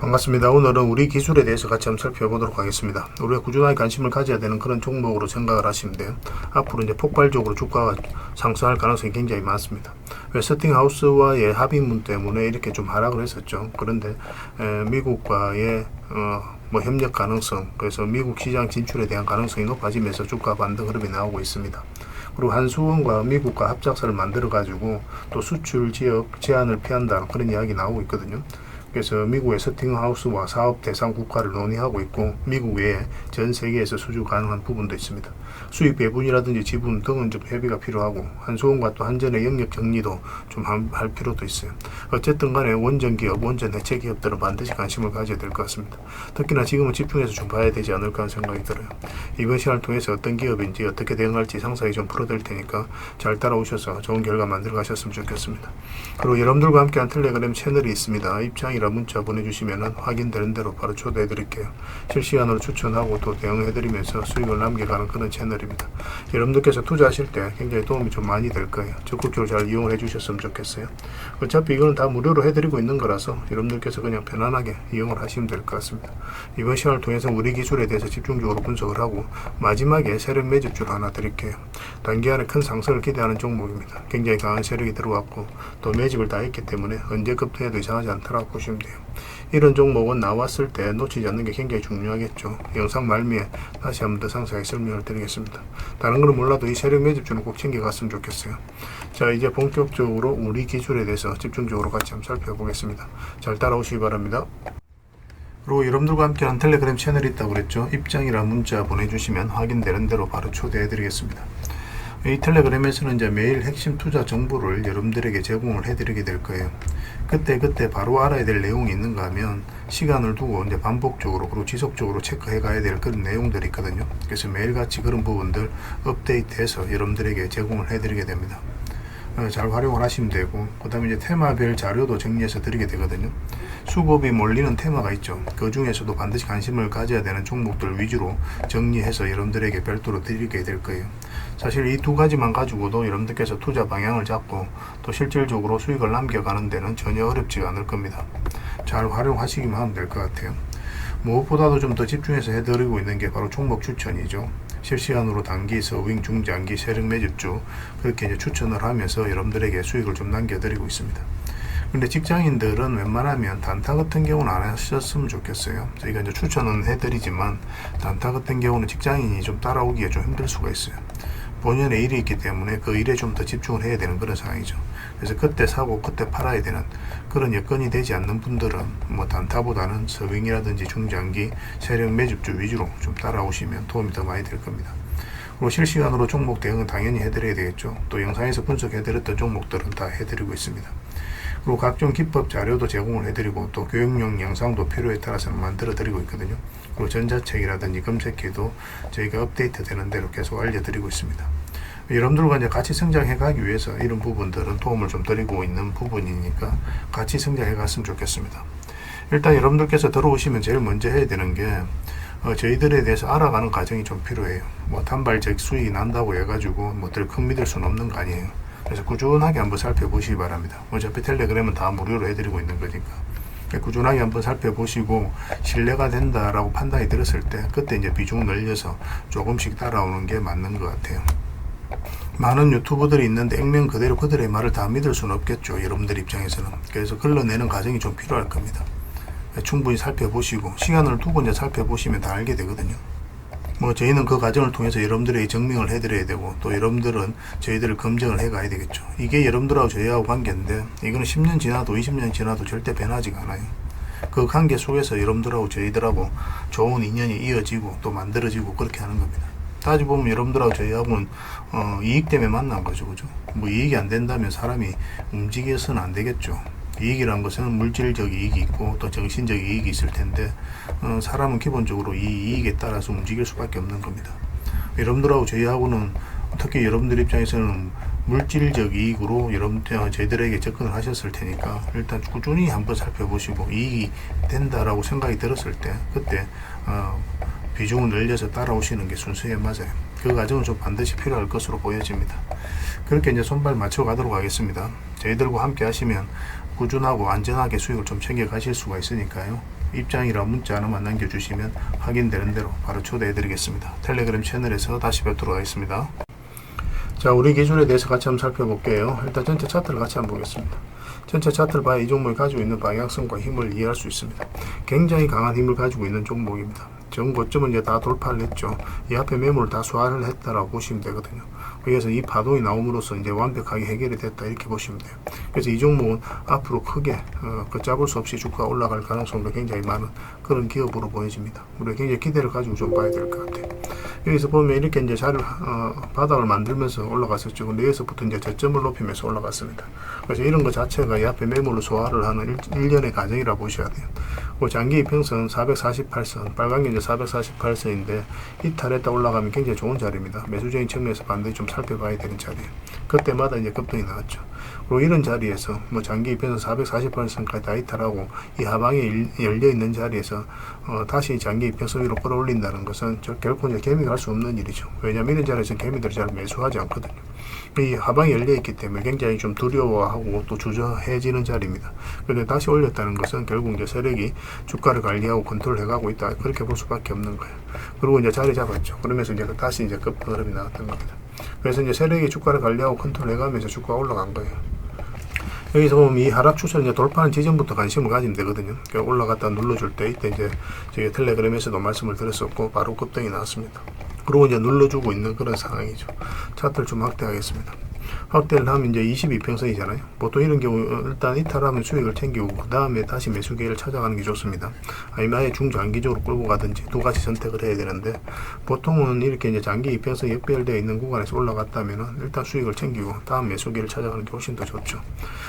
반갑습니다. 오늘은 우리 기술에 대해서 같이 한번 살펴보도록 하겠습니다. 우리가 꾸준하게 관심을 가져야 되는 그런 종목으로 생각을 하시면 돼요. 앞으로 이제 폭발적으로 주가가 상승할 가능성이 굉장히 많습니다. 웨스팅하우스와의 합의문 때문에 이렇게 좀 하락을 했었죠. 그런데 에, 미국과의 어, 뭐 협력 가능성, 그래서 미국 시장 진출에 대한 가능성이 높아지면서 주가 반등 흐름이 나오고 있습니다. 그리고 한수원과 미국과 합작사를 만들어 가지고 또 수출 지역 제한을 피한다는 그런 이야기 나오고 있거든요. 그래서 미국의 서팅하우스와 사업 대상 국가를 논의하고 있고 미국 외에 전 세계에서 수주 가능한 부분도 있습니다. 수입 배분이라든지 지분 등은 좀 협의가 필요하고 한수원과 또 한전의 영역 정리도 좀 할 필요도 있어요. 어쨌든 간에 원전 기업, 원전 해체 기업들은 반드시 관심을 가져야 될 것 같습니다. 특히나 지금은 집중해서 좀 봐야 되지 않을까 하는 생각이 들어요. 이번 시간을 통해서 어떤 기업인지 어떻게 대응할지 상세히 좀 풀어드릴 테니까 잘 따라오셔서 좋은 결과 만들어 가셨으면 좋겠습니다. 그리고 여러분들과 함께한 텔레그램 채널이 있습니다. 입장이 라 문자 보내주시면 확인되는 대로 바로 초대해 드릴게요. 실시간으로 추천하고 또 대응해 드리면서 수익을 남겨가는 그런 채널입니다. 여러분들께서 투자하실 때 굉장히 도움이 좀 많이 될 거예요. 적극적으로 잘 이용을 해 주셨으면 좋겠어요. 어차피 이거는 다 무료로 해드리고 있는 거라서 여러분들께서 그냥 편안하게 이용을 하시면 될 것 같습니다. 이번 시간을 통해서 우리 기술에 대해서 집중적으로 분석을 하고 마지막에 세력 매집주를 하나 드릴게요. 단기간에 큰 상승을 기대하는 종목입니다. 굉장히 강한 세력이 들어왔고 또 매집을 다 했기 때문에 언제 급등해도 이상하지 보시면 돼요. 이런 종목은 나왔을 때 놓치지 않는 게 굉장히 중요하겠죠. 영상 말미에 다시 한 번 더 상세하게 설명을 드리겠습니다. 다른 거는 몰라도 이 세력 매집주는 꼭 챙겨갔으면 좋겠어요. 자 이제 본격적으로 우리 기술에 대해서 집중적으로 같이 한번 살펴보겠습니다. 잘 따라오시기 바랍니다. 그리고 여러분들과 함께한 텔레그램 채널이 있다고 그랬죠. 입장이라 문자 보내주시면 확인되는 대로 바로 초대해드리겠습니다. 이 텔레그램에서는 이제 매일 핵심 투자 정보를 여러분들에게 제공을 해드리게 될 거예요. 그때 그때 바로 알아야 될 내용이 있는가 하면 시간을 두고 이제 반복적으로 그리고 지속적으로 체크해 가야 될 그런 내용들이 있거든요. 그래서 매일같이 그런 부분들 업데이트해서 여러분들에게 제공을 해드리게 됩니다. 어, 잘 활용을 하시면 되고 그 다음에 이제 테마별 자료도 정리해서 드리게 되거든요 수급이 몰리는 테마가 있죠 그 중에서도 반드시 관심을 가져야 되는 종목들 위주로 정리해서 여러분들에게 별도로 드리게 될 거예요 사실 이 두 가지만 가지고도 여러분들께서 투자 방향을 잡고 또 실질적으로 수익을 남겨가는 데는 전혀 어렵지 않을 겁니다 잘 활용하시기만 하면 될 것 같아요 무엇보다도 좀 더 집중해서 해드리고 있는 게 바로 종목 추천이죠 실시간으로 단기, 서윙, 중장기, 세력 매집주 그렇게 이제 추천을 하면서 여러분들에게 수익을 좀 남겨드리고 있습니다. 근데 직장인들은 웬만하면 단타 같은 경우는 안 하셨으면 좋겠어요. 저희가 이제 추천은 해드리지만 단타 같은 경우는 직장인이 좀 따라오기가 좀 힘들 수가 있어요. 본연의 일이 있기 때문에 그 일에 좀 더 집중을 해야 되는 그런 상황이죠. 그래서 그때 사고 그때 팔아야 되는 그런 여건이 되지 않는 분들은 뭐 단타보다는 서윙이라든지 중장기 세력 매집주 위주로 좀 따라오시면 도움이 더 많이 될 겁니다. 그리고 실시간으로 종목 대응은 당연히 해드려야 되겠죠. 또 영상에서 분석해드렸던 종목들은 다 해드리고 있습니다. 그리고 각종 기법 자료도 제공을 해드리고 또 교육용 영상도 필요에 따라서 만들어 드리고 있거든요. 그리고 전자책이라든지 검색해도 저희가 업데이트 되는 대로 계속 알려드리고 있습니다. 여러분들과 이제 같이 성장해 가기 위해서 이런 부분들은 도움을 좀 드리고 있는 부분이니까 같이 성장해 갔으면 좋겠습니다. 일단 여러분들께서 들어오시면 제일 먼저 해야 되는 게 어, 저희들에 대해서 알아가는 과정이 좀 필요해요. 뭐 단발적 수익이 난다고 해가지고 뭐들 큰 믿을 수는 없는 거 아니에요. 그래서 꾸준하게 한번 살펴보시기 바랍니다. 어차피 텔레그램은 다 무료로 해드리고 있는 거니까. 꾸준하게 한번 살펴보시고 신뢰가 된다라고 판단이 들었을 때 그때 이제 비중을 늘려서 조금씩 따라오는 게 맞는 것 같아요. 많은 유튜버들이 있는데 액면 그대로 그들의 말을 다 믿을 수는 없겠죠. 여러분들 입장에서는. 그래서 걸러내는 과정이 좀 필요할 겁니다. 충분히 살펴보시고 시간을 두고 이제 살펴보시면 다 알게 되거든요. 뭐 저희는 그 과정을 통해서 여러분들에게 증명을 해드려야 되고 또 여러분들은 저희들을 검증을 해가야 되겠죠. 이게 여러분들하고 저희하고 관계인데 이거는 10년 지나도 20년 지나도 절대 변하지가 않아요. 그 관계 속에서 여러분들하고 저희들하고 좋은 인연이 이어지고 또 만들어지고 그렇게 하는 겁니다. 따지 보면 여러분들하고 저희하고는 어, 이익 때문에 만난 거죠. 그죠? 뭐 이익이 안 된다면 사람이 움직여서는 안 되겠죠. 이익이란 것은 물질적 이익이 있고 또 정신적 이익이 있을 텐데 어, 사람은 기본적으로 이 이익에 따라서 움직일 수밖에 없는 겁니다. 여러분들하고 저희하고는 특히 여러분들 입장에서는 물질적 이익으로 여러분 저희들에게 접근을 하셨을 테니까 일단 꾸준히 한번 살펴보시고 이익이 된다라고 생각이 들었을 때 그때 어, 비중을 늘려서 따라오시는 게 순서에 맞아요. 그 과정은 좀 반드시 필요할 것으로 보여집니다. 그렇게 이제 손발 맞춰 가도록 하겠습니다. 저희들과 함께 하시면 꾸준하고 안전하게 수익을 좀 챙겨 가실 수가 있으니까요. 입장이라 문자 하나만 남겨주시면 확인되는 대로 바로 초대해 드리겠습니다. 텔레그램 채널에서 다시 뵙도록 하겠습니다. 자, 우리 기준에 대해서 같이 한번 살펴볼게요. 일단 전체 차트를 같이 한번 보겠습니다. 전체 차트를 봐야 이 종목이 가지고 있는 방향성과 힘을 이해할 수 있습니다. 굉장히 강한 힘을 가지고 있는 종목입니다. 전 고점은 이제 다 돌파를 했죠. 이 앞에 매물을 다 소화를 했다라고 보시면 되거든요. 그래서 이 파동이 나옴으로써 이제 완벽하게 해결이 됐다 이렇게 보시면 돼요. 그래서 이 종목은 앞으로 크게 어, 그 잡을 수 없이 주가 올라갈 가능성도 굉장히 많은 그런 기업으로 보여집니다. 우리가 굉장히 기대를 가지고 좀 봐야 될 것 같아요. 여기서 보면 이렇게 이제 자를 어, 바닥을 만들면서 올라갔었죠. 근데 여기서부터 이제 저점을 높이면서 올라갔습니다. 그래서 이런 것 자체가 이 앞에 매물로 소화를 하는 일, 일련의 과정이라 보셔야 돼요. 그 장기 이평선 448선, 빨간 게 이제 448선인데 이탈했다 올라가면 굉장히 좋은 자리입니다. 매수적인 측면에서 반드시 좀 살펴봐야 되는 자리예요. 그때마다 이제 급등이 나왔죠. 그리고 이런 자리에서 뭐 장기 이평선 448선까지 다 이탈하고 이 하방이 열려 있는 자리에서 어, 다시 장기 이평선 위로 끌어올린다는 것은 저 결코 이제 개미가 할 수 없는 일이죠. 왜냐하면 이런 자리에서 개미들이 잘 매수하지 않거든요. 이 하방이 열려 있기 때문에 굉장히 좀 두려워하고 또 주저해지는 자리입니다. 그런데 다시 올렸다는 것은 결국 이제 세력이 주가를 관리하고 컨트롤해가고 있다 그렇게 볼 수밖에 없는 거예요. 그리고 이제 자리 잡았죠. 그러면서 이제 다시 이제 급등 흐름이 나왔던 겁니다. 그래서 이제 세력이 주가를 관리하고 컨트롤해가면서 주가가 올라간 거예요. 여기서 보면 이 하락 추세를 이제 돌파하는 지점부터 관심을 가지면 되거든요. 그러니까 올라갔다 눌러줄 때 이때 이제 저희 텔레그램에서도 말씀을 드렸었고 바로 급등이 나왔습니다. 그리고 이제 눌러주고 있는 그런 상황이죠. 차트를 좀 확대하겠습니다. 확대를 하면 이제 22평선이잖아요. 보통 이런 경우 어, 일단 이탈하면 수익을 챙기고 그 다음에 다시 매수 기회를 찾아가는 게 좋습니다. 아니면 아예 중장기적으로 끌고 가든지 두 가지 선택을 해야 되는데 보통은 이렇게 이제 장기 이평선 역배열되어 있는 구간에서 올라갔다면은 일단 수익을 챙기고 다음 매수 기회를 찾아가는 게 훨씬 더 좋죠.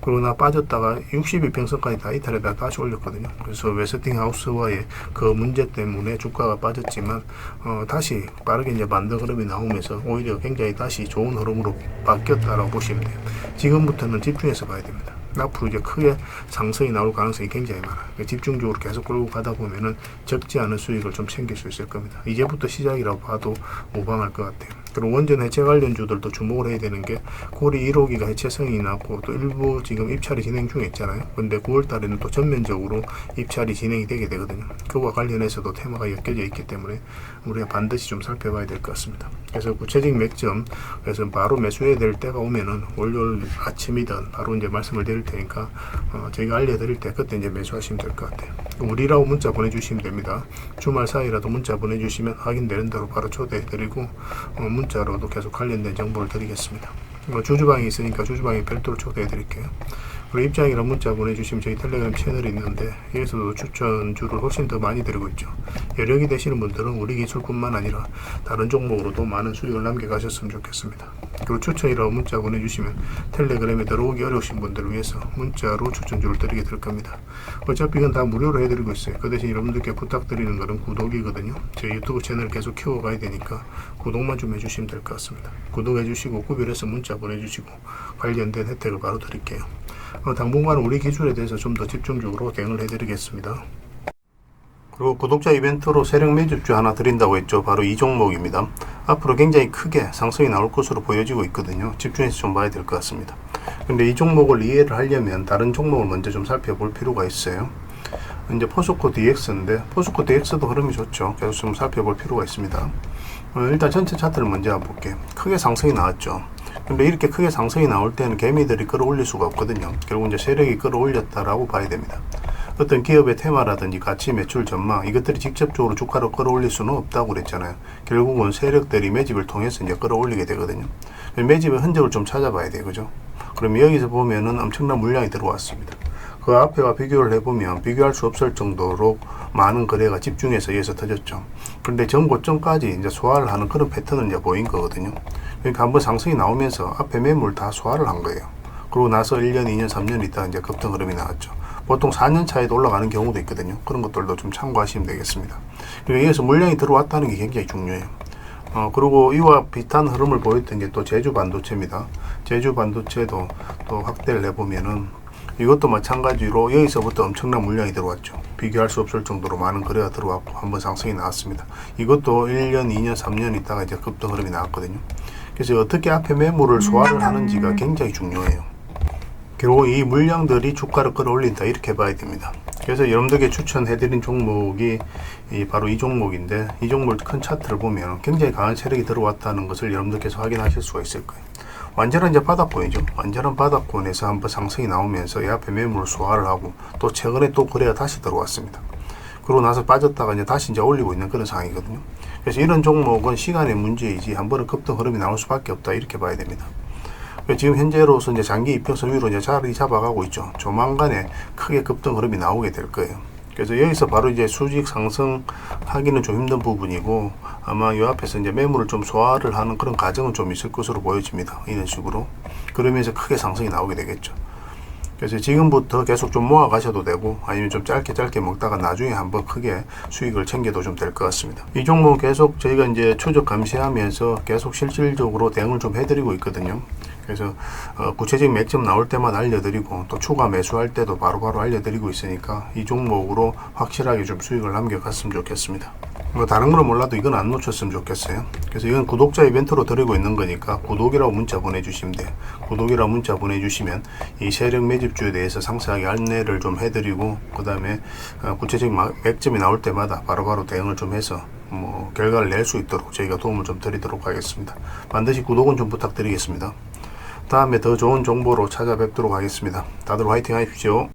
그러나 빠졌다가 62평선까지 다 이탈에다 다시 올렸거든요. 그래서 웨스팅 하우스와의 그 문제 때문에 주가가 빠졌지만 어, 다시 빠르게 이제 반등 흐름이 나오면서 오히려 굉장히 다시 좋은 흐름으로 바뀌었다라고 보시면 돼요. 지금부터는 집중해서 봐야 됩니다. 앞으로 이제 크게 상승이 나올 가능성이 굉장히 많아요. 그러니까 집중적으로 계속 끌고 가다 보면은 적지 않은 수익을 좀 챙길 수 있을 겁니다. 이제부터 시작이라고 봐도 무방할 것 같아요. 그리고 원전 해체 관련주들도 주목을 해야 되는 게 고리 1호기가 해체성이 났고 또 일부 지금 입찰이 진행 중에 있잖아요. 근데 9월 달에는 또 전면적으로 입찰이 진행이 되게 되거든요. 그와 관련해서도 테마가 엮여져 있기 때문에 우리가 반드시 좀 살펴봐야 될 것 같습니다. 그래서 구체적인 맥점, 그래서 바로 매수해야 될 때가 오면은 월요일 아침이든 바로 이제 말씀을 드릴 테니까 어, 저희가 알려드릴 때 그때 이제 매수하시면 될 것 같아요. 우리라고 문자 보내주시면 됩니다. 주말 사이라도 문자 보내주시면 확인되는 대로 바로 초대해드리고 어, 문자로도 계속 관련된 정보를 드리겠습니다. 뭐 주주방이 있으니까 주주방에 별도로 초대해 드릴게요. 그리고 입장이랑 문자 보내주시면 저희 텔레그램 채널이 있는데 여기서도 추천주를 훨씬 더 많이 드리고 있죠. 여력이 되시는 분들은 우리 기술뿐만 아니라 다른 종목으로도 많은 수익을 남겨가셨으면 좋겠습니다. 그리고 추천이라고 문자 보내주시면 텔레그램에 들어오기 어려우신 분들을 위해서 문자로 추천주를 드리게 될 겁니다. 어차피 이건 다 무료로 해드리고 있어요. 그 대신 여러분들께 부탁드리는 것은 구독이거든요. 저희 유튜브 채널 계속 키워가야 되니까 구독만 좀 해주시면 될 것 같습니다. 구독해주시고 구별해서 문자 보내주시고 관련된 혜택을 바로 드릴게요. 어, 당분간은 우리 기술에 대해서 좀 더 집중적으로 대응을 해드리겠습니다. 그리고 구독자 이벤트로 세력 매집주 하나 드린다고 했죠. 바로 이 종목입니다. 앞으로 굉장히 크게 상승이 나올 것으로 보여지고 있거든요. 집중해서 좀 봐야 될 것 같습니다. 근데 이 종목을 이해를 하려면 다른 종목을 먼저 좀 살펴볼 필요가 있어요. 이제 포스코 DX인데 포스코 DX도 흐름이 좋죠. 계속 좀 살펴볼 필요가 있습니다. 어, 일단 전체 차트를 먼저 한번 볼게요. 크게 상승이 나왔죠. 근데 이렇게 크게 상승이 나올 때는 개미들이 끌어올릴 수가 없거든요. 결국 이제 세력이 끌어올렸다라고 봐야 됩니다. 어떤 기업의 테마라든지 가치 매출 전망 이것들이 직접적으로 주가를 끌어올릴 수는 없다고 그랬잖아요. 결국은 세력들이 매집을 통해서 이제 끌어올리게 되거든요. 매집의 흔적을 좀 찾아봐야 돼요. 그죠? 그럼 여기서 보면은 엄청난 물량이 들어왔습니다. 그 앞에와 비교를 해보면 비교할 수 없을 정도로 많은 거래가 집중해서 여기서 터졌죠. 그런데 전 고점까지 이제 소화를 하는 그런 패턴을 이제 보인 거거든요. 그러니까 한번 상승이 나오면서 앞에 매물 다 소화를 한 거예요. 그러고 나서 1년, 2년, 3년 있다 이제 급등 흐름이 나왔죠. 보통 4년 차에도 올라가는 경우도 있거든요. 그런 것들도 좀 참고하시면 되겠습니다. 그리고 여기서 물량이 들어왔다는 게 굉장히 중요해요. 어, 그리고 이와 비슷한 흐름을 보였던 게 또 제주 반도체입니다. 제주 반도체도 또 확대를 해보면은 이것도 마찬가지로 여기서부터 엄청난 물량이 들어왔죠. 비교할 수 없을 정도로 많은 거래가 들어왔고 한번 상승이 나왔습니다. 이것도 1년, 2년, 3년 있다가 이제 급등 흐름이 나왔거든요. 그래서 어떻게 앞에 매물을 소화를 하는지가 굉장히 중요해요. 결국 이 물량들이 주가를 끌어올린다 이렇게 봐야 됩니다. 그래서 여러분들께 추천해드린 종목이 이 바로 이 종목인데 이 종목 큰 차트를 보면 굉장히 강한 세력이 들어왔다는 것을 여러분들께서 확인하실 수가 있을 거예요. 완전한 이제 바닥권이죠. 완전한 바닥권에서 한번 상승이 나오면서 이 앞에 매물을 소화를 하고 또 최근에 또 거래가 다시 들어왔습니다. 그러고 나서 빠졌다가 이제 다시 이제 올리고 있는 그런 상황이거든요. 그래서 이런 종목은 시간의 문제이지 한 번은 급등 흐름이 나올 수밖에 없다 이렇게 봐야 됩니다. 지금 현재로서 이제 장기 이평선 위로 이제 자리 잡아가고 있죠. 조만간에 크게 급등 흐름이 나오게 될 거예요. 그래서 여기서 바로 이제 수직 상승하기는 좀 힘든 부분이고 아마 이 앞에서 이제 매물을 좀 소화를 하는 그런 과정은 좀 있을 것으로 보여집니다. 이런 식으로 그러면서 크게 상승이 나오게 되겠죠. 그래서 지금부터 계속 좀 모아 가셔도 되고 아니면 좀 짧게 짧게 먹다가 나중에 한번 크게 수익을 챙겨도 좀 될 것 같습니다. 이 종목은 계속 저희가 이제 추적 감시하면서 계속 실질적으로 대응을 좀 해드리고 있거든요. 그래서 어, 구체적인 맥점 나올 때만 알려드리고 또 추가 매수할 때도 바로 바로 알려드리고 있으니까 이 종목으로 확실하게 좀 수익을 남겨갔으면 좋겠습니다. 뭐 다른 거는 몰라도 이건 안 놓쳤으면 좋겠어요. 그래서 이건 구독자 이벤트로 드리고 있는 거니까 구독이라고 문자 보내주시면 돼요. 구독이라고 문자 보내주시면 이 세력 매집주에 대해서 상세하게 안내를 좀 해드리고 그 다음에 구체적인 마- 맥점이 나올 때마다 바로 바로 대응을 좀 해서 뭐 결과를 낼 수 있도록 저희가 도움을 좀 드리도록 하겠습니다. 반드시 구독은 좀 부탁드리겠습니다. 다음에 더 좋은 정보로 찾아뵙도록 하겠습니다. 다들 화이팅 하십시오.